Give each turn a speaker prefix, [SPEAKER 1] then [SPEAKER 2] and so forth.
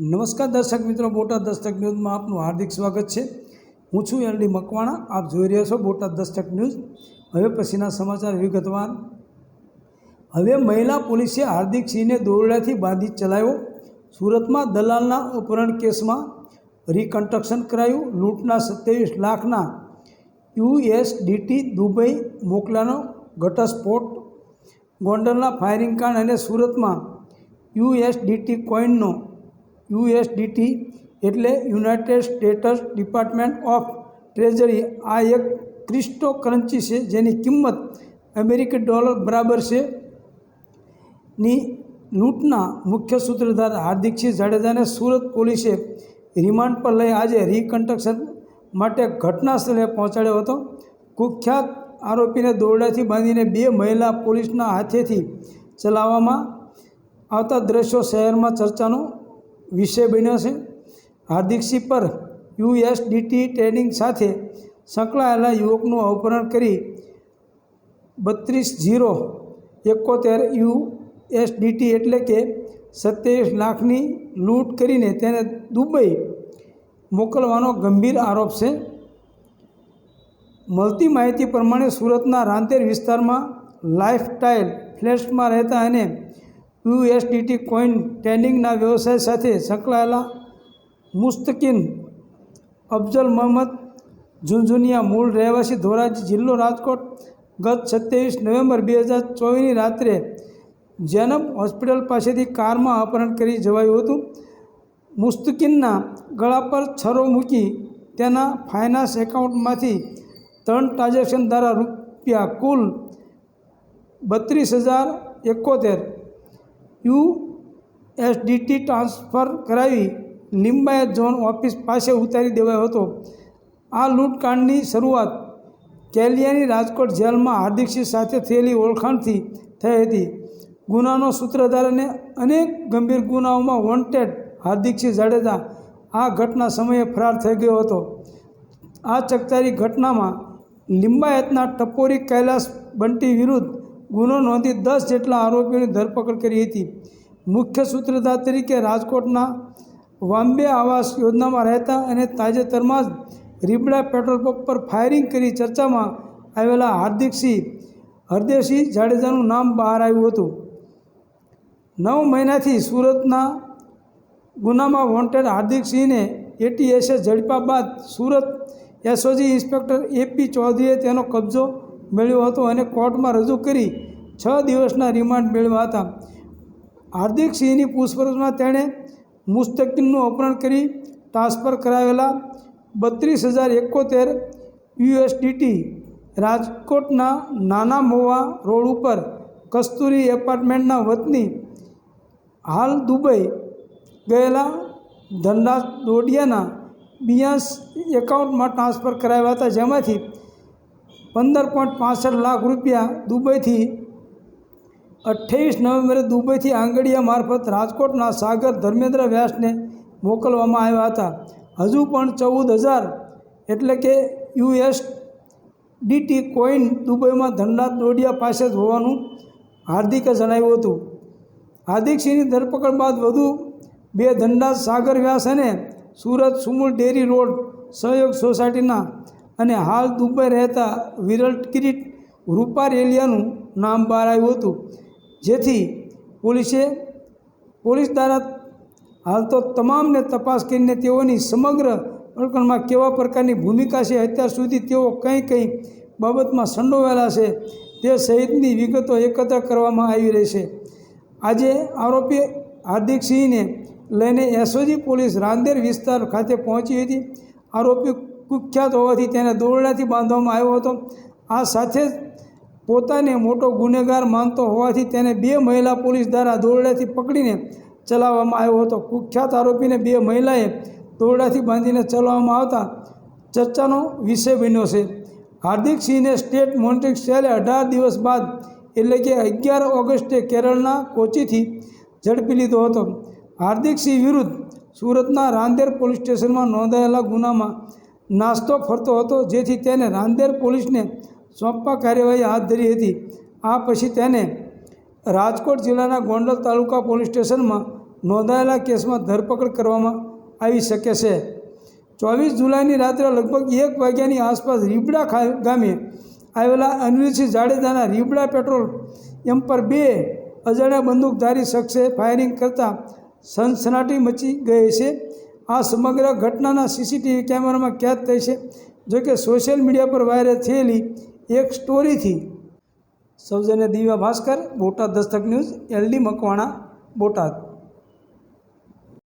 [SPEAKER 1] નમસ્કાર દર્શક મિત્રો, બોટાદ દસ્તક ન્યૂઝમાં આપનું હાર્દિક સ્વાગત છે. હું છું એલડી મકવાણા, આપ જોઈ રહ્યા છો બોટાદ દસ્તક ન્યૂઝ. હવે પછીના સમાચાર વિગતવાર. હવે મહિલા પોલીસે હાર્દિક સિંહને દોરડાથી બાંધી ચલાવ્યો. સુરતમાં દલાલના અપહરણ કેસમાં રિકન્સ્ટ્રક્શન કરાયું. લૂંટના સત્યાવીસ લાખના યુએસડીટી દુબઈ મોકલાનો ઘટસ્ફોટ. ગોંડલના ફાયરિંગ કાંડ અને સુરતમાં યુએસડીટી કોઈનનો યુએસડીટી એટલે United States Department of treasury. આ એક ક્રિસ્ટો કરન્સી છે જેની કિંમત અમેરિકન ડોલર બરાબર છે. ની લૂંટના મુખ્ય સૂત્રધાર હાર્દિકસિંહ જાડેજાને સુરત પોલીસે રિમાન્ડ પર લઈ આજે રિકન્સ્ટ્રક્શન માટે ઘટના સ્થળે પહોંચાડ્યો હતો. કુખ્યાત આરોપીને દોરડાથી બાંધીને બે મહિલા પોલીસના હાથેથી ચલાવવામાં આવતા દ્રશ્યો શહેરમાં ચર્ચાનો વિષય બન્યો છે. હાર્દિકસિંહ પર યુએસડીટી ટ્રેનિંગ સાથે સંકળાયેલા યુવકનું અપહરણ કરી બત્રીસ જીરો એકોતેર યુએસડીટી એટલે કે સત્યાવીસ લાખની લૂંટ કરીને તેને દુબઈ મોકલવાનો ગંભીર આરોપ છે. મળતી માહિતી પ્રમાણે સુરતના રાંદેર વિસ્તારમાં લાઇફસ્ટાઇલ ફ્લેટ્સમાં રહેતા અને યુએસડીટી કોઈન ટ્રેડિંગના વ્યવસાય સાથે સંકળાયેલા મુસ્તકિન અફઝલ મોહમ્મદ ઝુંઝુનિયા મૂળ રહેવાસી ધોરાજી જિલ્લો રાજકોટ ગત સત્યાવીસ નવેમ્બર બે હજાર ચોવીસની રાત્રે જનમ હોસ્પિટલ પાસેથી કારમાં અપહરણ કરી જવાયું હતું. મુસ્તકિનના ગળા પર છરો મૂકી તેના ફાઇનાન્સ એકાઉન્ટમાંથી ત્રણ ટ્રાન્ઝેક્શન દ્વારા રૂપિયા કુલ બત્રીસ હજાર એકોતેર યુ એસડીટી ટ્રાન્સફર કરાવી લિંબાયત ઝોન ઓફિસ પાસે ઉતારી દેવાયો હતો. આ લૂંટકાંડની શરૂઆત કેલિયાની રાજકોટ જેલમાં હાર્દિકસિંહ સાથે થયેલી ઓળખાણથી થઈ હતી. ગુનાનો સૂત્રધાર અને અનેક ગંભીર ગુનાઓમાં વોન્ટેડ હાર્દિકસિંહ જાડેજા આ ઘટના સમયે ફરાર થઈ ગયો હતો. આ ચકચારી ઘટનામાં લિંબાયતના ટપોરી કૈલાસ બંટી વિરુદ્ધ ગુનો નોંધી દસ જેટલા આરોપીઓની ધરપકડ કરી હતી. મુખ્ય સૂત્રધાર તરીકે રાજકોટના વાંબે આવાસ યોજનામાં રહેતા અને તાજેતરમાં જ રીબડા પેટ્રોલ પંપ પર ફાયરિંગ કરી ચર્ચામાં આવેલા હાર્દિકસિંહ હરદેવસિંહ જાડેજાનું નામ બહાર આવ્યું હતું. નવ મહિનાથી સુરતના ગુનામાં વોન્ટેડ હાર્દિકસિંહને એટીએસએ ઝડપા બાદ સુરત એસઓજી ઇન્સ્પેક્ટર એપી ચૌધરીએ તેનો કબજો મેળવ્યો હતો અને કોર્ટમાં રજૂ કરી છ દિવસના રિમાન્ડ મેળવ્યા હતા. હાર્દિક સિંહની પૂછપરછમાં તેણે મુસ્તકીનનું અપહરણ કરી ટ્રાન્સફર કરાવેલા બત્રીસ હજાર એકોતેર યુએસડીટી રાજકોટના નાના મોવા રોડ ઉપર કસ્તુરી એપાર્ટમેન્ટના વતની હાલ દુબઈ ગયેલા ધનરાજ દોડિયાના બિયાસ એકાઉન્ટમાં ટ્રાન્સફર કરાવ્યા હતા. જેમાંથી પંદર પોઈન્ટ પાસઠ લાખ રૂપિયા દુબઈથી અઠ્ઠાવીસ નવેમ્બરે દુબઈથી આંગડિયા મારફત રાજકોટના સાગર ધર્મેન્દ્ર વ્યાસને મોકલવામાં આવ્યા હતા. હજુ પણ ચૌદ હજાર એટલે કે યુએસ ડીટી કોઈન દુબઈમાં ધનરાજ દોડિયા પાસે જ હોવાનું હાર્દિકે જણાવ્યું હતું. હાર્દિકસિંહની ધરપકડ બાદ વધુ બે ધનરાજ સાગર વ્યાસ અને સુરત સુમુલ ડેરી રોડ સહયોગ સોસાયટીના અને હાલ દુબઈ રહેતા વિરલ કિરીટ રૂપાર એલિયાનું નામ બહાર આવ્યું હતું. જેથી પોલીસે, પોલીસ દ્વારા હાલ તો તમામને તપાસ કરીને તેઓની સમગ્ર પ્રકરણમાં કેવા પ્રકારની ભૂમિકા છે અત્યાર સુધી તેઓ કંઈ કંઈ બાબતમાં સંડોવાયેલા છે તે સહિતની વિગતો એકત્ર કરવામાં આવી રહી છે. આજે આરોપી હાર્દિક સિંહને લઈને એસઓજી પોલીસ રાંદેર વિસ્તાર ખાતે પહોંચી હતી. આરોપી કુખ્યાત હોવાથી તેને દોરડાથી બાંધવામાં આવ્યો હતો. આ સાથે પોતાને મોટો ગુનેગાર માનતો હોવાથી તેને બે મહિલા પોલીસ દ્વારા દોરડાથી પકડીને ચલાવવામાં આવ્યો હતો. કુખ્યાત આરોપીને બે મહિલાએ દોરડાથી બાંધીને ચલાવવામાં આવતા ચર્ચાનો વિષય બન્યો છે. હાર્દિક સિંહને સ્ટેટ મોનિટરિંગ સેલે અઢાર દિવસ બાદ, એટલે કે અગિયાર ઓગસ્ટે કેરળના કોચીથી ઝડપી લીધો હતો. હાર્દિક સિંહ વિરુદ્ધ સુરતના રાંદેર પોલીસ સ્ટેશનમાં નોંધાયેલા ગુનામાં નાસ્તો ફરતો હતો, જેથી તેને રાંદેર પોલીસને સોંપવા કાર્યવાહી હાથ ધરી હતી. આ પછી તેને રાજકોટ જિલ્લાના ગોંડલ તાલુકા પોલીસ સ્ટેશનમાં નોંધાયેલા કેસમાં ધરપકડ કરવામાં આવી શકે છે. ચોવીસ જુલાઈની રાત્રે લગભગ એક વાગ્યાની આસપાસ રીબડા ગામે આવેલા અનિલસિંહ જાડેજાના રીબડા પેટ્રોલ એમ પર બે અજાણ્યા બંદૂકધારી શખ્સે ફાયરિંગ કરતાં સનસનાટી મચી ગઈ છે. આ સમગ્ર ઘટનાના સીસીટીવી કેમેરામાં કેદ થઈ છે. જોકે સોશિયલ મીડિયા પર વાયરલ થયેલી એક સ્ટોરીથી સૌજન્ય દિવ્યા ભાસ્કર, બોટાદ દસ્તક ન્યૂઝ, એલડી મકવાણા, બોટાદ.